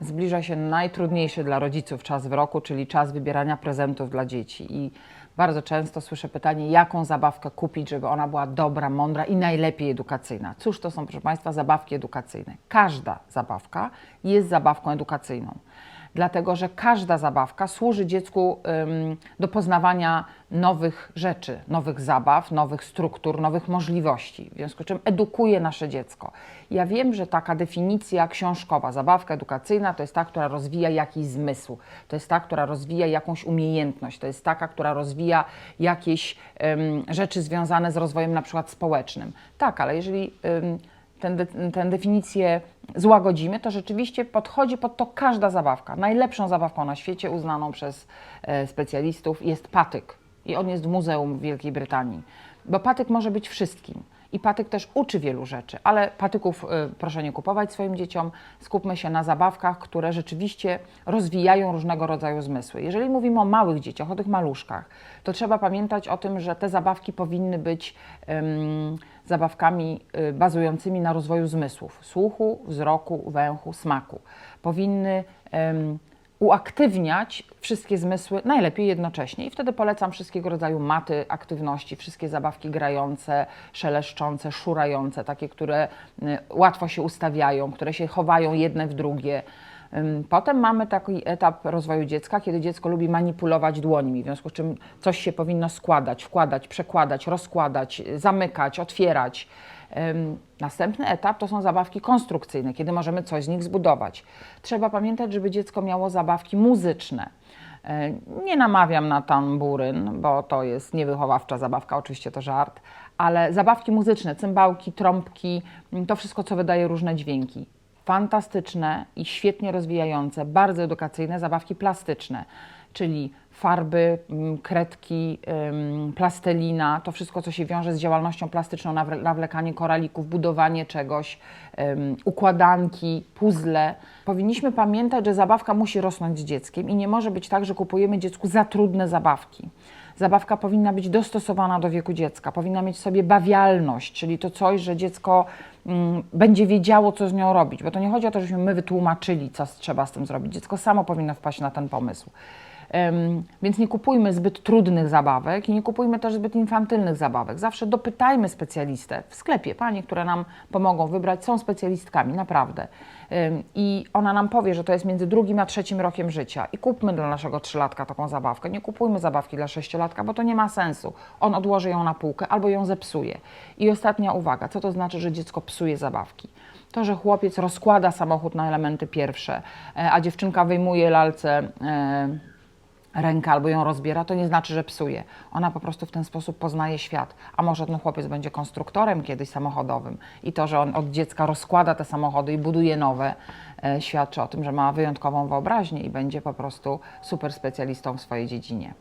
zbliża się najtrudniejszy dla rodziców czas w roku, czyli czas wybierania prezentów dla dzieci. I bardzo często słyszę pytanie, jaką zabawkę kupić, żeby ona była dobra, mądra i najlepiej edukacyjna. Cóż to są, proszę Państwa, zabawki edukacyjne? Każda zabawka jest zabawką edukacyjną dlatego że każda zabawka służy dziecku do poznawania nowych rzeczy, nowych zabaw, nowych struktur, nowych możliwości. W związku z czym edukuje nasze dziecko. Ja wiem, że taka definicja książkowa, zabawka edukacyjna, to jest ta, która rozwija jakiś zmysł, to jest ta, która rozwija jakąś umiejętność, to jest taka, która rozwija jakieś ym, rzeczy związane z rozwojem na przykład społecznym. Tak, ale jeżeli ym, tę de, tę definicję złagodzimy, to rzeczywiście podchodzi pod to każda zabawka. Najlepszą zabawką na świecie, uznaną przez e, specjalistów, jest patyk. I on jest w muzeum Wielkiej Brytanii. Bo patyk może być wszystkim. I patyk też uczy wielu rzeczy, ale patyków y, proszę nie kupować swoim dzieciom. Skupmy się na zabawkach, które rzeczywiście rozwijają różnego rodzaju zmysły. Jeżeli mówimy o małych dzieciach, o tych maluszkach, to trzeba pamiętać o tym, że te zabawki powinny być zabawkami y, bazującymi na rozwoju zmysłów słuchu, wzroku, węchu, smaku. Powinny ym, uaktywniać wszystkie zmysły, najlepiej jednocześnie. I wtedy polecam wszystkiego rodzaju maty aktywności, wszystkie zabawki grające, szeleszczące, szurające, takie, które y, łatwo się ustawiają, które się chowają jedne w drugie. Potem mamy taki etap rozwoju dziecka, kiedy dziecko lubi manipulować dłońmi, w związku z czym coś się powinno składać, wkładać, przekładać, rozkładać, zamykać, otwierać. Następny etap to są zabawki konstrukcyjne, kiedy możemy coś z nich zbudować. Trzeba pamiętać, żeby dziecko miało zabawki muzyczne. E, Nie namawiam na tamburyn, bo to jest niewychowawcza zabawka, oczywiście to żart, ale zabawki muzyczne, cymbałki, trąbki, m, to wszystko, co wydaje różne dźwięki. Fantastyczne i świetnie rozwijające, bardzo edukacyjne zabawki plastyczne, czyli farby, m, kredki, plastelina, to wszystko, co się wiąże z działalnością plastyczną, nawle- nawlekanie koralików, budowanie czegoś, układanki, puzzle. Powinniśmy pamiętać, że zabawka musi rosnąć z dzieckiem i nie może być tak, że kupujemy dziecku za trudne zabawki. Zabawka powinna być dostosowana do wieku dziecka, powinna mieć w sobie bawialność, czyli to coś, że dziecko mm, będzie wiedziało, co z nią robić, bo to nie chodzi o to, żebyśmy my wytłumaczyli, co trzeba z tym zrobić. Dziecko samo powinno wpaść na ten pomysł. Więc nie kupujmy zbyt trudnych zabawek i nie kupujmy też zbyt infantylnych zabawek. Zawsze dopytajmy specjalistę w sklepie. Panie, które nam pomogą wybrać, są specjalistkami, naprawdę. I ona nam powie, że to jest między drugim a trzecim rokiem życia. I kupmy dla naszego trzylatka taką zabawkę. Nie kupujmy zabawki dla sześciolatka, bo to nie ma sensu. On odłoży ją na półkę albo ją zepsuje. I ostatnia uwaga, co to znaczy, że dziecko psuje zabawki? To, że chłopiec rozkłada samochód na elementy pierwsze, e, a dziewczynka wyjmuje lalce e, rękę albo ją rozbiera, to nie znaczy, że psuje. Ona po prostu w ten sposób poznaje świat. A może ten chłopiec będzie konstruktorem kiedyś samochodowym i to, że on od dziecka rozkłada te samochody i buduje nowe, e, świadczy o tym, że ma wyjątkową wyobraźnię i będzie po prostu super specjalistą w swojej dziedzinie.